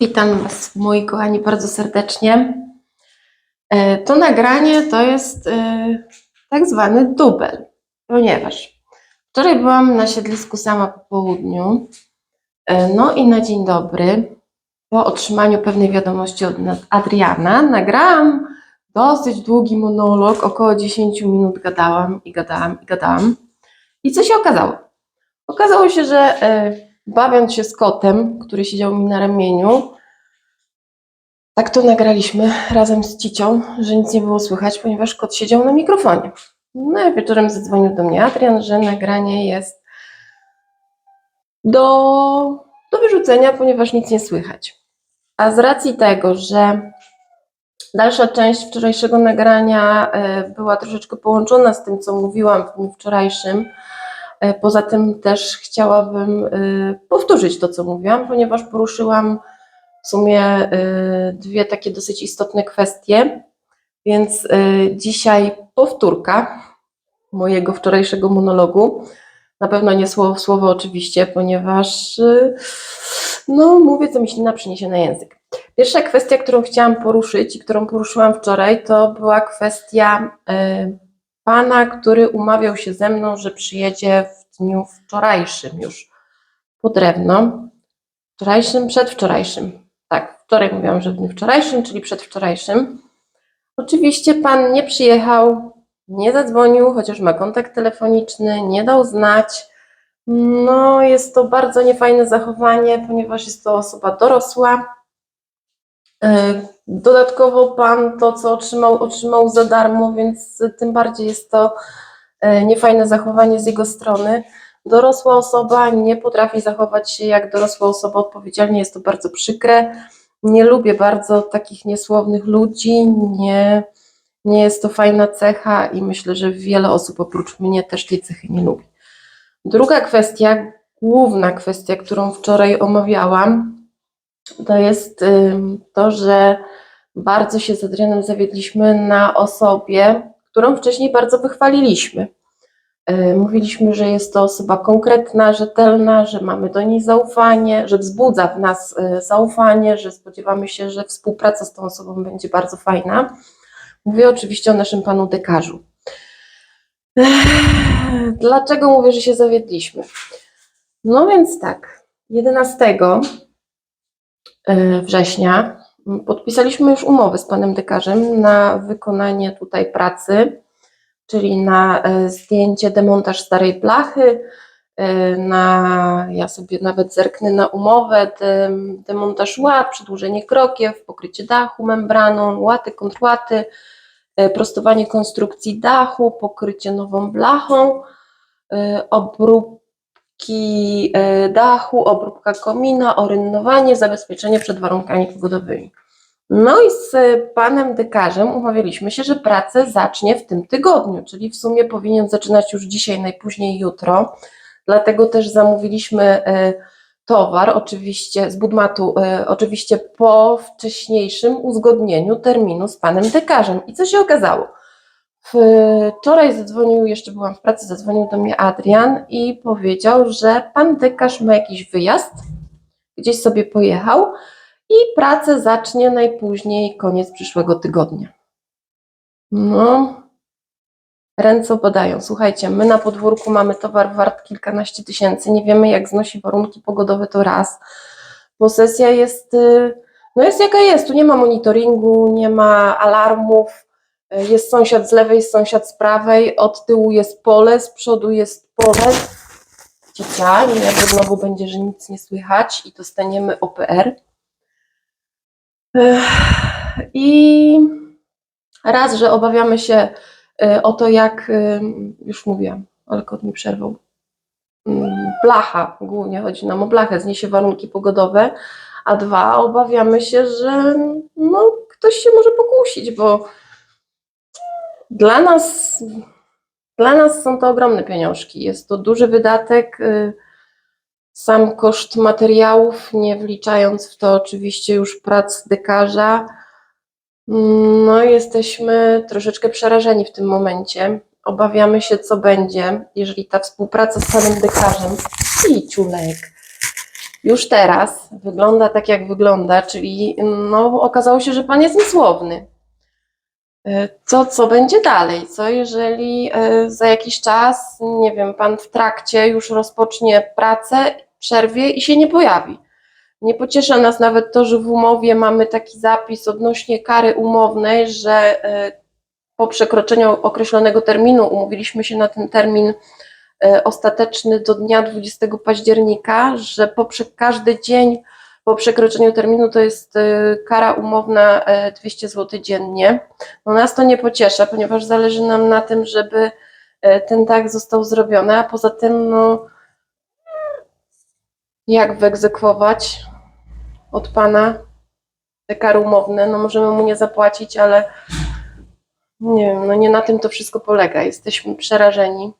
Witam Was, moi kochani, bardzo serdecznie. E, To nagranie to jest e, tak zwany dubel, ponieważ wczoraj byłam na siedlisku sama po południu, e, no i na dzień dobry, po otrzymaniu pewnej wiadomości od Adriana, nagrałam dosyć długi monolog, około 10 minut gadałam i gadałam i gadałam. I co się okazało? Okazało się, że bawiąc się z kotem, który siedział mi na ramieniu, tak to nagraliśmy razem z Cicią, że nic nie było słychać, ponieważ kot siedział na mikrofonie. No i wieczorem zadzwonił do mnie Adrian, że nagranie jest do, do wyrzucenia, ponieważ nic nie słychać. A z racji tego, że dalsza część wczorajszego nagrania e, była troszeczkę połączona z tym, co mówiłam w dniu wczorajszym, poza tym też chciałabym e, powtórzyć to, co mówiłam, ponieważ poruszyłam w sumie y, dwie takie dosyć istotne kwestie, więc dzisiaj powtórka mojego wczorajszego monologu. Na pewno nie słowo w słowo oczywiście, ponieważ no, mówię, co mi ślina przyniesie na język. Pierwsza kwestia, którą chciałam poruszyć i którą poruszyłam wczoraj, to była kwestia pana, który umawiał się ze mną, że przyjedzie w dniu wczorajszym już po drewno. Wczorajszym, przedwczorajszym. Tak, wczoraj mówiłam, że w dniu wczorajszym, czyli przedwczorajszym. Oczywiście pan nie przyjechał, nie zadzwonił, chociaż ma kontakt telefoniczny, nie dał znać. No, jest to bardzo niefajne zachowanie, ponieważ jest to osoba dorosła. E, Dodatkowo pan to, co otrzymał, otrzymał za darmo, więc tym bardziej jest to e, niefajne zachowanie z jego strony. Dorosła osoba nie potrafi zachować się jak dorosła osoba odpowiedzialnie, jest to bardzo przykre. Nie lubię bardzo takich niesłownych ludzi, nie, nie jest to fajna cecha i myślę, że wiele osób oprócz mnie też tej cechy nie lubi. Druga kwestia, główna kwestia, którą wczoraj omawiałam, to jest to, że bardzo się z Adrianem zawiedliśmy na osobie, którą wcześniej bardzo wychwaliliśmy. E, Mówiliśmy, że jest to osoba konkretna, rzetelna, że mamy do niej zaufanie, że wzbudza w nas e, zaufanie, że spodziewamy się, że współpraca z tą osobą będzie bardzo fajna. Mówię oczywiście o naszym panu dekarzu. Dlaczego mówię, że się zawiedliśmy? No więc tak, 11 e, września. Podpisaliśmy już umowę z panem dekarzem na wykonanie tutaj pracy czyli na e, zdjęcie, demontaż starej blachy, e, na, ja sobie nawet zerknę na umowę, de, demontaż łap, przedłużenie krokiew, pokrycie dachu membraną, łaty, kontrłaty, prostowanie konstrukcji dachu, pokrycie nową blachą, e, obróbki e, dachu, obróbka komina, orynnowanie, zabezpieczenie przed warunkami pogodowymi. No i z panem dekarzem umawialiśmy się, że pracę zacznie w tym tygodniu, czyli w sumie powinien zaczynać już dzisiaj, najpóźniej jutro. Dlatego też zamówiliśmy e, towar, oczywiście z Budmatu, e, oczywiście po wcześniejszym uzgodnieniu terminu z panem dekarzem. I co się okazało? Wczoraj zadzwonił, jeszcze byłam w pracy, zadzwonił do mnie Adrian i powiedział, że pan dekarz ma jakiś wyjazd, gdzieś sobie pojechał i pracę zacznie najpóźniej koniec przyszłego tygodnia. No, ręce opadają. Słuchajcie, my na podwórku mamy towar wart kilkanaście tysięcy, nie wiemy jak znosi warunki pogodowe to raz. Posesja jest, y, no jest jaka jest, tu nie ma monitoringu, nie ma alarmów, jest sąsiad z lewej, sąsiad z prawej, od tyłu jest pole, z przodu jest pole. Ciecia, nie jak znowu będzie, że nic nie słychać i dostaniemy OPR. I raz, że obawiamy się y, o to, jak y, już mówiłam, ale kot mi przerwał. Mm, Blacha, głównie chodzi nam o blachę, zniesie warunki pogodowe, a dwa, obawiamy się, że no, ktoś się może pokusić, bo dla nas, dla nas są to ogromne pieniążki. Jest to duży wydatek. y, Sam koszt materiałów, nie wliczając w to oczywiście już prac dekarza. No, jesteśmy troszeczkę przerażeni w tym momencie. Obawiamy się, co będzie, jeżeli ta współpraca z panem dekarzem i ciulek, już teraz wygląda tak, jak wygląda, czyli no, okazało się, że pan jest niesłowny. E, Co, będzie dalej? Co jeżeli e, za jakiś czas, nie wiem, pan w trakcie już rozpocznie pracę, przerwie i się nie pojawi? Nie pociesza nas nawet to, że w umowie mamy taki zapis odnośnie kary umownej, że e, po przekroczeniu określonego terminu, umówiliśmy się na ten termin ostateczny do dnia 20 października, że po każdy dzień po przekroczeniu terminu to jest e, kara umowna e, 200 zł dziennie. No nas to nie pociesza, ponieważ zależy nam na tym, żeby e, ten tak został zrobiony, a poza tym no jak wyegzekwować od pana te kary umowne? No możemy mu nie zapłacić, ale nie wiem, no nie na tym to wszystko polega. Jesteśmy przerażeni.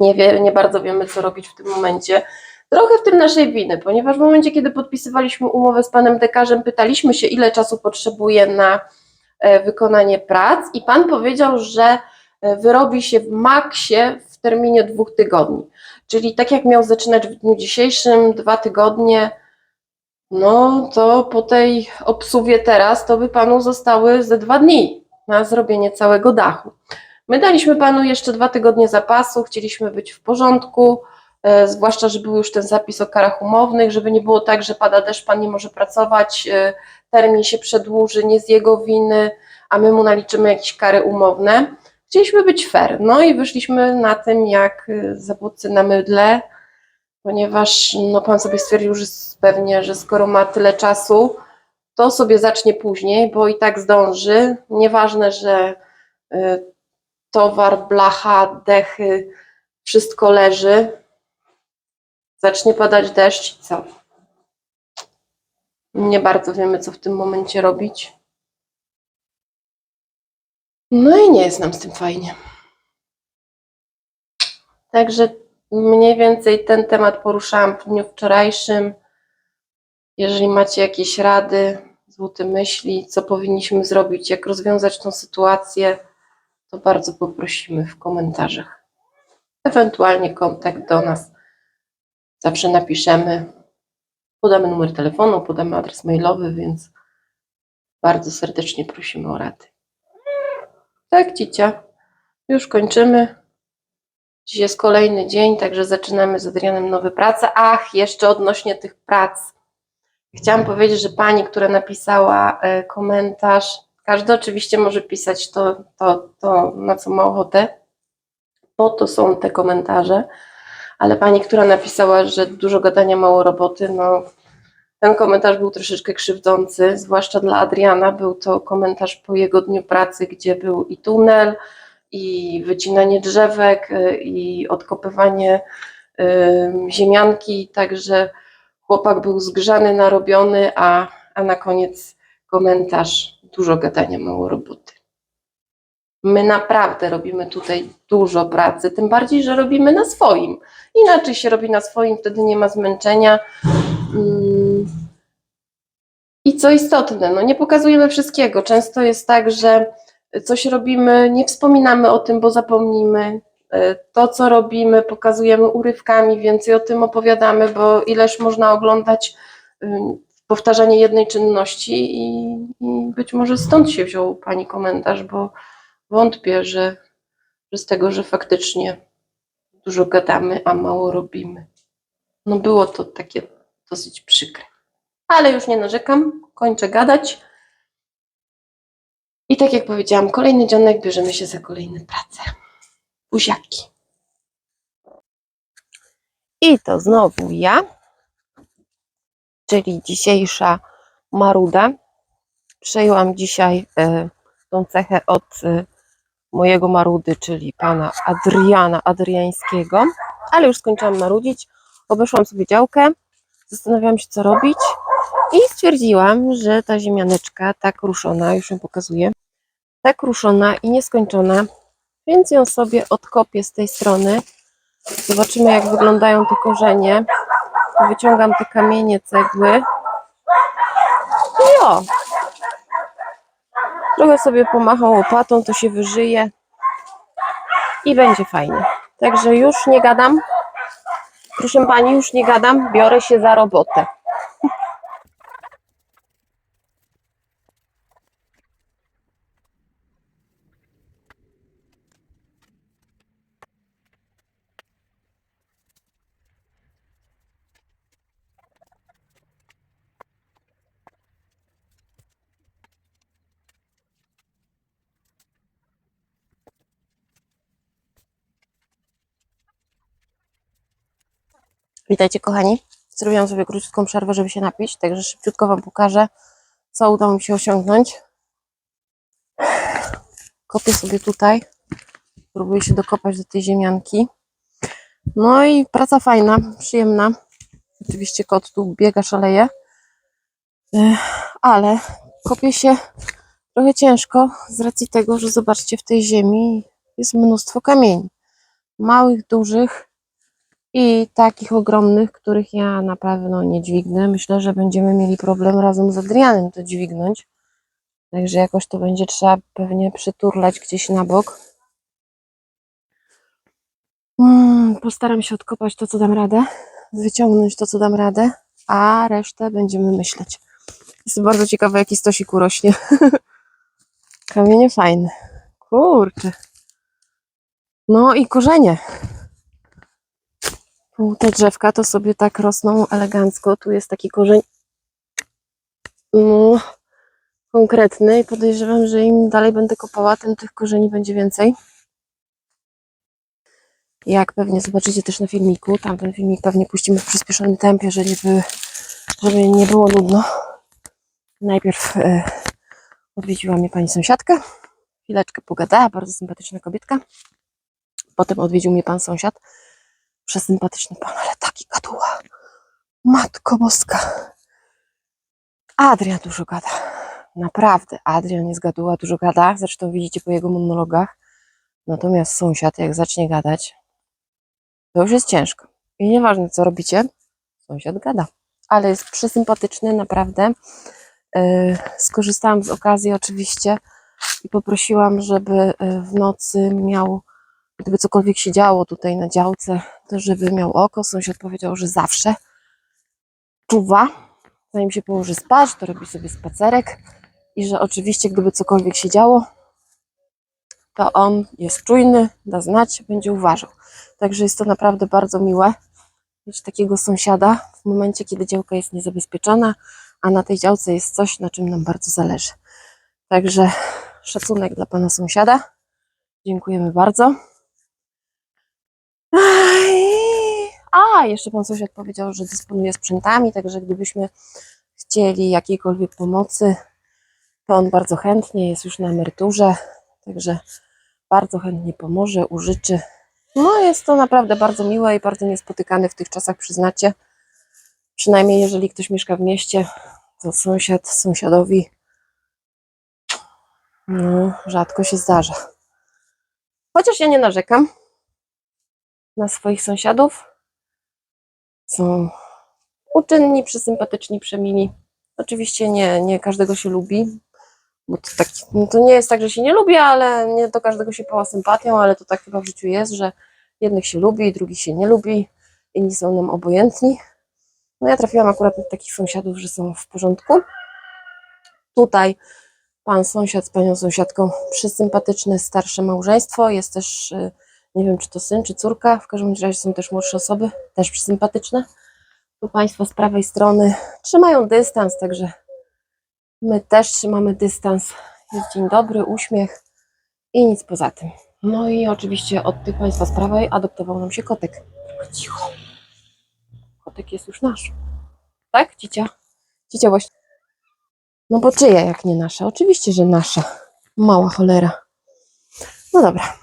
Nie, wie, nie bardzo wiemy, co robić w tym momencie. Trochę w tym naszej winy, ponieważ w momencie, kiedy podpisywaliśmy umowę z panem dekarzem, pytaliśmy się, ile czasu potrzebuje na e, wykonanie prac, i pan powiedział, że e, wyrobi się w maksie w terminie dwóch tygodni. Czyli tak jak miał zaczynać w dniu dzisiejszym, dwa tygodnie, no to po tej obsuwie teraz, to by panu zostały ze dwa dni na zrobienie całego dachu. My daliśmy panu jeszcze dwa tygodnie zapasu, chcieliśmy być w porządku, zwłaszcza, że był już ten zapis o karach umownych, żeby nie było tak, że pada deszcz, pan nie może pracować, e, termin się przedłuży, nie z jego winy, a my mu naliczymy jakieś kary umowne. Chcieliśmy być fair, no i wyszliśmy na tym jak e, zawódcy na mydle, ponieważ no, pan sobie stwierdził, że pewnie, że skoro ma tyle czasu, to sobie zacznie później, bo i tak zdąży. Nieważne, że towar, blacha, dechy, wszystko leży. Zacznie padać deszcz i co? Nie bardzo wiemy, co w tym momencie robić. No i nie jest nam z tym fajnie. Także mniej więcej ten temat poruszałam w dniu wczorajszym. Jeżeli macie jakieś rady, złote myśli, co powinniśmy zrobić, jak rozwiązać tą sytuację, to bardzo poprosimy w komentarzach. Ewentualnie kontakt do nas. Zawsze napiszemy. Podamy numer telefonu, podamy adres mailowy, więc bardzo serdecznie prosimy o rady. Tak, Cicia. Już kończymy. Dziś jest kolejny dzień, także zaczynamy z Adrianem nowe prace. Ach, jeszcze odnośnie tych prac. Chciałam powiedzieć, że pani, która napisała e, komentarz, każdy oczywiście może pisać to, to, to, na co ma ochotę, po to są te komentarze, ale pani, która napisała, że dużo gadania, mało roboty, no ten komentarz był troszeczkę krzywdzący, zwłaszcza dla Adriana. Był to komentarz po jego dniu pracy, gdzie był i tunel, i wycinanie drzewek, y, i odkopywanie y, ziemianki, także chłopak był zgrzany, narobiony, a, a na koniec komentarz dużo gadania, mało roboty. My naprawdę robimy tutaj dużo pracy, tym bardziej, że robimy na swoim. Inaczej się robi na swoim, wtedy nie ma zmęczenia. Mm. I co istotne, no nie pokazujemy wszystkiego. Często jest tak, że coś robimy, nie wspominamy o tym, bo zapomnimy. E, To, co robimy, pokazujemy urywkami, więcej o tym opowiadamy, bo ileż można oglądać powtarzanie jednej czynności i, i być może stąd się wziął Pani komentarz, bo wątpię, że, że z tego, że faktycznie dużo gadamy, a mało robimy. No było to takie dosyć przykre. Ale już nie narzekam, kończę gadać. I tak jak powiedziałam, kolejny dzionek bierzemy się za kolejne prace. Buziaki. I to znowu ja, czyli dzisiejsza maruda. Przejęłam dzisiaj e, tą cechę od e, mojego marudy, czyli pana Adriana Adriańskiego, ale już skończyłam marudzić. Obeszłam sobie działkę, zastanawiałam się, co robić i stwierdziłam, że ta ziemianeczka tak ruszona, już ją pokazuję, tak ruszona i nieskończona, więc ją sobie odkopię z tej strony. Zobaczymy, jak wyglądają te korzenie. Wyciągam te kamienie, cegły. I o! Trochę sobie pomacham łopatą, to się wyżyje i będzie fajnie. Także już nie gadam. Proszę pani, już nie gadam, biorę się za robotę. Witajcie kochani. Zrobiłam sobie krótką przerwę, żeby się napić, także szybciutko Wam pokażę, co udało mi się osiągnąć. Kopię sobie tutaj. Próbuję się dokopać do tej ziemianki. No i praca fajna, przyjemna. Oczywiście kot tu biega, szaleje. Ale kopię się trochę ciężko z racji tego, że zobaczcie, w tej ziemi jest mnóstwo kamieni. Małych, dużych i takich ogromnych, których ja na pewno nie dźwignę. Myślę, że będziemy mieli problem razem z Adrianem to dźwignąć. Także jakoś to będzie trzeba pewnie przyturlać gdzieś na bok. Mm, postaram się odkopać to, co dam radę, wyciągnąć to, co dam radę, a resztę będziemy myśleć. Jestem bardzo ciekawa, jaki stosik urośnie. Kamienie fajne. Kurczę. No i korzenie. Te drzewka to sobie tak rosną elegancko. Tu jest taki korzeń no, konkretny i podejrzewam, że im dalej będę kopała, tym tych korzeni będzie więcej. Jak pewnie zobaczycie też na filmiku, tamten filmik pewnie puścimy w przyspieszonym tempie, żeby żeby nie było nudno. Najpierw e, odwiedziła mnie pani sąsiadka, chwileczkę pogadała, bardzo sympatyczna kobietka. Potem odwiedził mnie pan sąsiad, przesympatyczny pan, ale taki gaduła. Matko boska. Adrian dużo gada. Naprawdę, Adrian jest gaduła, dużo gada. Zresztą widzicie po jego monologach. Natomiast sąsiad, jak zacznie gadać, to już jest ciężko. I nieważne, co robicie, sąsiad gada. Ale jest przesympatyczny, naprawdę. Yy, skorzystałam z okazji oczywiście i poprosiłam, żeby yy, w nocy miał, gdyby cokolwiek się działo tutaj na działce, to żeby miał oko. Sąsiad powiedział, że zawsze czuwa, zanim się położy spać, to robi sobie spacerek i że oczywiście gdyby cokolwiek się działo, to on jest czujny, da znać, będzie uważał. Także jest to naprawdę bardzo miłe mieć takiego sąsiada w momencie, kiedy działka jest niezabezpieczona, a na tej działce jest coś, na czym nam bardzo zależy. Także szacunek dla pana sąsiada. Dziękujemy bardzo. A, jeszcze pan sąsiad powiedział, że dysponuje sprzętami, także gdybyśmy chcieli jakiejkolwiek pomocy, to on bardzo chętnie jest już na emeryturze, także bardzo chętnie pomoże, użyczy. No jest to naprawdę bardzo miłe i bardzo niespotykane w tych czasach, przyznacie. Przynajmniej jeżeli ktoś mieszka w mieście, to sąsiad sąsiadowi no, rzadko się zdarza. Chociaż ja nie narzekam na swoich sąsiadów. Są uczynni, przysympatyczni, przemili. Oczywiście nie, nie każdego się lubi, bo to, tak, no to nie jest tak, że się nie lubi, ale nie do każdego się pała sympatią, ale to tak chyba w życiu jest, że jednych się lubi, drugich się nie lubi, inni są nam obojętni. No ja trafiłam akurat na takich sąsiadów, że są w porządku. Tutaj pan sąsiad z panią sąsiadką, przysympatyczne starsze małżeństwo, jest też, y, nie wiem czy to syn, czy córka, w każdym razie są też młodsze osoby, też przysympatyczne. Tu państwo z prawej strony trzymają dystans, także my też trzymamy dystans. Jest dzień dobry, uśmiech i nic poza tym. No i oczywiście od tych państwa z prawej adoptował nam się kotek. Cicho. Kotek jest już nasz. Tak, cicia? Cicia właśnie. No bo czyja jak nie nasza? Oczywiście, że nasza. Mała cholera. No dobra.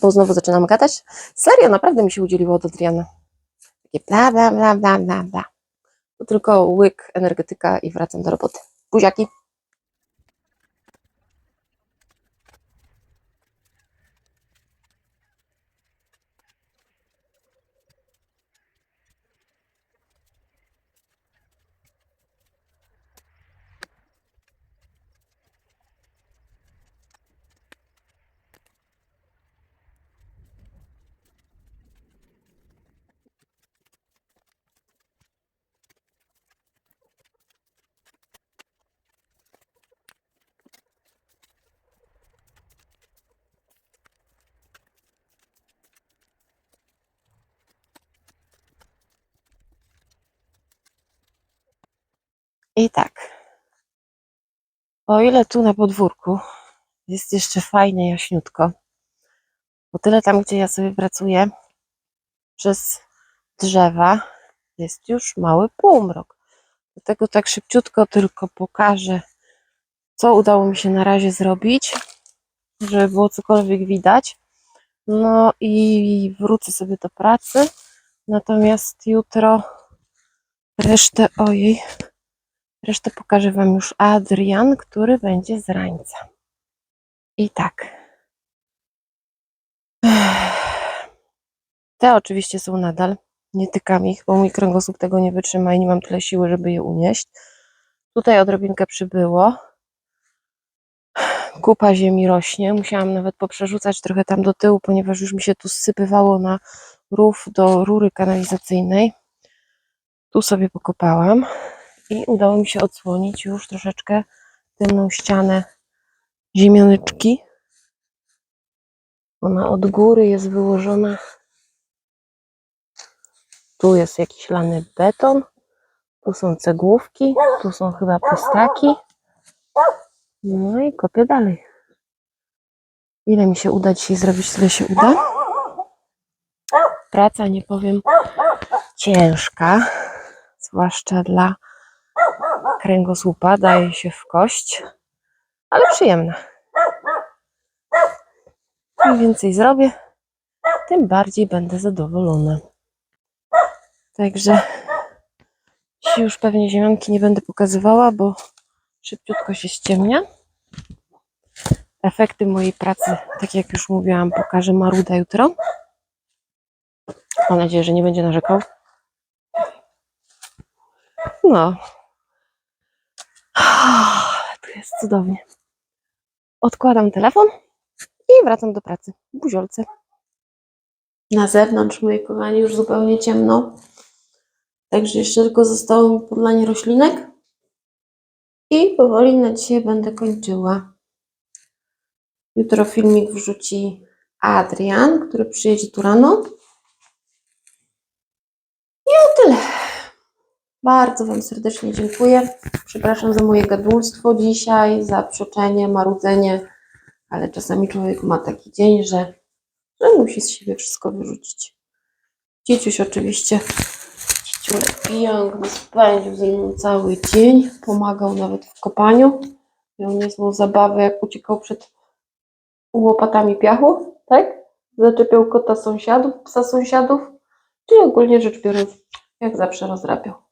Bo znowu zaczynam gadać. Serio, naprawdę mi się udzieliło od Adriana. Takie bla, bla, bla, bla, bla, bla. Tylko łyk energetyka i wracam do roboty. Buziaki. I tak. O ile tu na podwórku jest jeszcze fajnie jaśniutko, bo tyle tam, gdzie ja sobie pracuję, przez drzewa jest już mały półmrok. Dlatego tak szybciutko tylko pokażę, co udało mi się na razie zrobić, żeby było cokolwiek widać. No i wrócę sobie do pracy. Natomiast jutro resztę, ojej, resztę pokaże Wam już Adrian, który będzie z rańca. I tak. Te oczywiście są nadal. Nie tykam ich, bo mój kręgosłup tego nie wytrzyma i nie mam tyle siły, żeby je unieść. Tutaj odrobinkę przybyło. Kupa ziemi rośnie. Musiałam nawet poprzerzucać trochę tam do tyłu, ponieważ już mi się tu zsypywało na rów do rury kanalizacyjnej. Tu sobie pokopałam i udało mi się odsłonić już troszeczkę tylną ścianę ziemianyczki. Ona od góry jest wyłożona. Tu jest jakiś lany beton. Tu są cegłówki. Tu są chyba pustaki. No i kopię dalej. Ile mi się uda dzisiaj zrobić, tyle się uda. Praca, nie powiem, ciężka. Zwłaszcza dla kręgosłupa. Daje się w kość. Ale przyjemna. Im więcej zrobię, tym bardziej będę zadowolona. Także dzisiaj już pewnie ziemianki nie będę pokazywała, bo szybciutko się ściemnia. Efekty mojej pracy, tak jak już mówiłam, pokaże Maruda jutro. Mam nadzieję, że nie będzie narzekał. No. Tu jest cudownie. Odkładam telefon i wracam do pracy. Buziolce. Na zewnątrz, moi kochani, już zupełnie ciemno. Także jeszcze tylko zostało mi podlanie roślinek. I powoli na dzisiaj będę kończyła. Jutro filmik wrzuci Adrian, który przyjedzie tu rano. I o tyle. Bardzo Wam serdecznie dziękuję. Przepraszam za moje gadulstwo dzisiaj, za przeczenie, marudzenie, ale czasami człowiek ma taki dzień, że, że musi z siebie wszystko wyrzucić. Dzieciuś oczywiście, dzieciulek piękny, spędził ze mną cały dzień, pomagał nawet w kopaniu. Miał niezłą zabawę, jak uciekał przed łopatami piachu, tak? Zaczepiał kota sąsiadów, psa sąsiadów, czyli ogólnie rzecz biorąc, jak zawsze rozrabiał.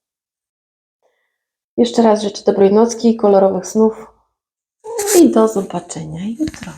Jeszcze raz życzę dobrej nocki, kolorowych snów i do zobaczenia jutro.